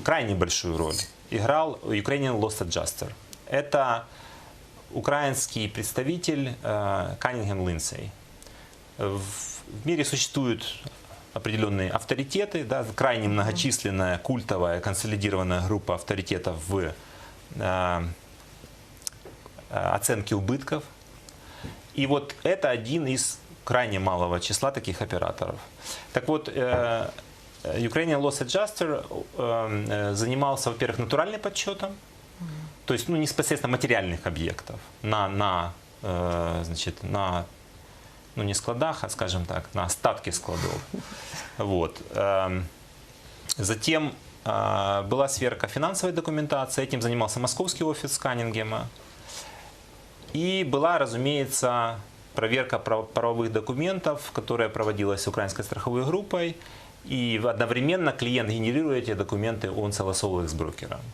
крайне большую роль играл Ukrainian Lost Adjuster. Это украинский представитель э, Каннингем Линдсей. В мире существуют определенные авторитеты, да, крайне многочисленная, культовая, консолидированная группа авторитетов в э, оценке убытков. И вот это один из крайне малого числа таких операторов. Так вот, э, Ukrainian Loss Adjuster э, э, занимался, во-первых, натуральным подсчетом, то есть ну, непосредственно материальных объектов на, на, э, значит, на ну, не складах, а, скажем так, на остатки складов. Вот. Эм, Затем э, была сверка финансовой документации, этим занимался московский офис Каннингема. И была, разумеется, проверка прав- правовых документов, которая проводилась украинской страховой группой. И одновременно клиент генерирует эти документы, он согласовывал их с брокером.